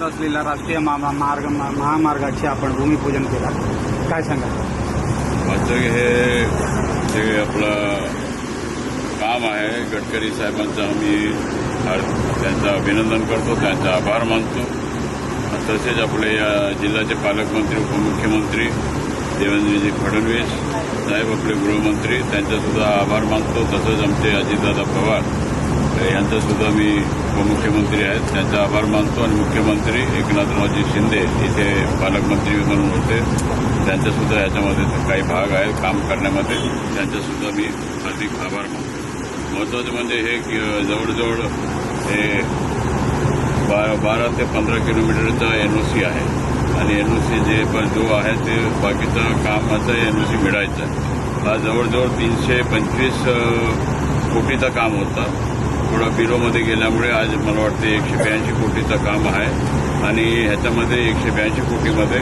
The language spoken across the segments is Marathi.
जात असलेल्या राष्ट्रीय महामार्ग मा- महामार्गाचे आपण भूमिपूजन केलं. काय सांगा वाचक हे जे आपलं काम आहे गडकरी साहेबांचं आम्ही त्यांचं अभिनंदन करतो त्यांचा आभार मानतो. तसेच आपले या जिल्ह्याचे पालकमंत्री उपमुख्यमंत्री देवेंद्रजी फडणवीस साहेब आपले गृहमंत्री त्यांचासुद्धा आभार मानतो. तसंच आमचे अजितदादा पवार यांचा सुद्धा मी उपमुख्यमंत्री आहेत. त्यांचा आभार मानतो आणि मुख्यमंत्री एकनाथरावजी शिंदे इथे पालकमंत्री म्हणून होते. त्यांचासुद्धा याच्यामध्ये काही भाग आहेत काम करण्यामध्ये. त्यांचासुद्धा मी अधिक आभार मानतो. महत्त्वाचं म्हणजे हे की जवळजवळ हे बारा बारा ते पंधरा किलोमीटरचा एनओसी आहे. आणि एनओसी जे पण जो आहे ते बाकीचा कामाचा एनओसी मिळायचा. आहे हा जवळजवळ तीनशे पंचवीस कोटीचा काम होता. थोडा बिरोमध्ये गेल्यामुळे आज मला वाटते एकशे ब्याऐंशी कोटीचं काम आहे. आणि ह्याच्यामध्ये एकशे ब्याऐंशी कोटीमध्ये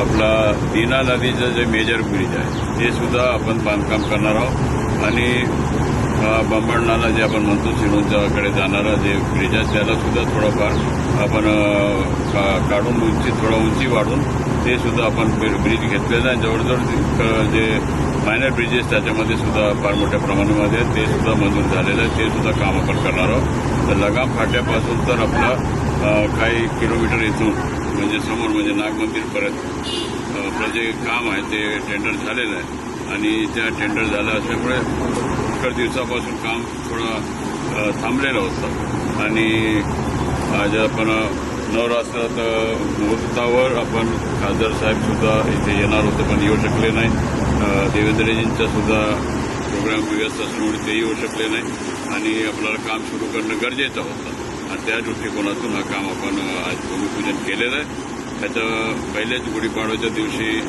आपला दीना नदीचं जे मेजर ब्रिज आहे ते सुद्धा आपण बांधकाम करणार आहोत. आणि बंबळ जे आपण म्हणतो सिरोंच्याकडे जाणारा जे ब्रिज आहे त्याला सुद्धा थोडंफार आपण का- काढून उंची थोडं उंची वाढून ते सुद्धा आपण ब्रिज घेतलेलं आहे. जवळजवळ जे मायनर ब्रिजेस त्याच्यामध्ये सुद्धा फार मोठ्या प्रमाणामध्ये आहेत, ते सुद्धा मंजूर झालेलं आहे. ते सुद्धा काम आपण करणार आहोत. तर लगाम फाट्यापासून तर आपला काही किलोमीटर इथून म्हणजे समोर म्हणजे नागमंदिरपर्यंत आपलं जे काम आहे ते टेंडर झालेलं आहे. आणि त्या टेंडर झालं असल्यामुळे इतर दिवसापासून काम थोडं थांबलेलं होतं. आणि आज आपण नवरात्रात मुहूर्तावर आपण खासदार साहेबसुद्धा इथे येणार होते पण येऊ शकले नाही देवेंद्रजींचा सुद्धा प्रोग्राम व्यस्त असल्यामुळे तेही होऊ शकले नाही. आणि आपल्याला काम सुरू करणं गरजेचं होतं. आणि त्या दृष्टिकोनातून हा काम आपण आज भूमिपूजन केलेलं आहे. त्याचं पहिल्याच गुढीपाडव्याच्या दिवशी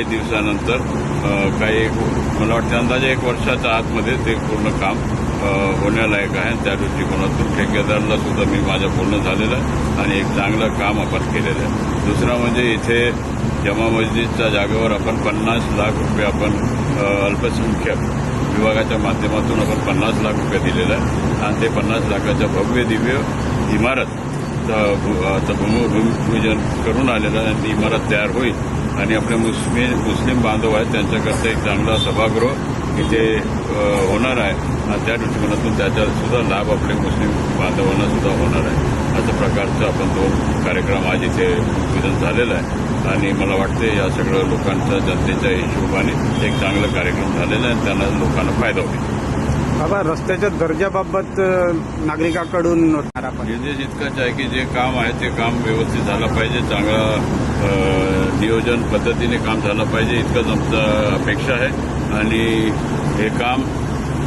काही दिवसानंतर काही मला वाटतं अंदाजे एक वर्षाच्या आतमध्ये ते पूर्ण काम होण्यालायक आहे. त्या दृष्टिकोनातून ठेकेदाराला सुद्धा मी माझं बोलणं झालेलं आहे आणि एक चांगलं काम आपण केलेलं आहे. दुसरं म्हणजे इथे जमा मस्जिदच्या जागेवर आपण पन्नास लाख रुपये आपण अल्पसंख्यक अल्पसंख्याक विभागाच्या माध्यमातून आपण पन्नास लाख रुपये दिलेला आहे. आणि ते पन्नास लाखाच्या भव्य दिव्य इमारत भूमिपूजन करून आलेलं आहे आणि ती इमारत तयार होईल. आणि आपले मुस्लिम मुस्लिम बांधव आहेत त्यांच्याकरता एक चांगला सभागृह इथे होणार आहे. आणि त्या दृष्टिकोनातून त्याचा सुद्धा लाभ आपले मुस्लिम बांधवांना सुद्धा होणार आहे. अशा प्रकारचा आपण तो कार्यक्रम आज इथे विधान झालेला आहे. आणि मला वाटते या सगळ्या लोकांचा जनतेच्या हिशोबाने एक चांगला कार्यक्रम झालेला आहे आणि त्यांना लोकांना फायदा होईल. बाबा रस्त्याच्या दर्जाबाबत नागरिकाकडून आपण. निर्देश इतकाच आहे की जे काम आहे ते काम व्यवस्थित झालं पाहिजे चांगला नियोजन पद्धतीने काम झालं पाहिजे इतकंच आमचं अपेक्षा आहे. आणि हे काम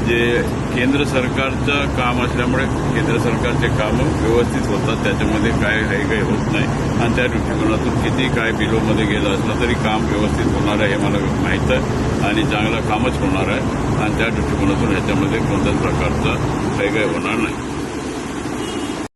जे केंद्र सरकारचं काम असल्यामुळे केंद्र सरकारचे कामं व्यवस्थित होतात. त्याच्यामध्ये काय काही काही होत नाही. आणि त्या दृष्टिकोनातून किती काय बिलोमध्ये गेलं असलं तरी काम व्यवस्थित होणार आहे हे मला माहीत आहे. आणि चांगलं कामच होणार आहे. आणि त्या दृष्टिकोनातून ह्याच्यामध्ये कोणत्याच प्रकारचं काही काही होणार नाही.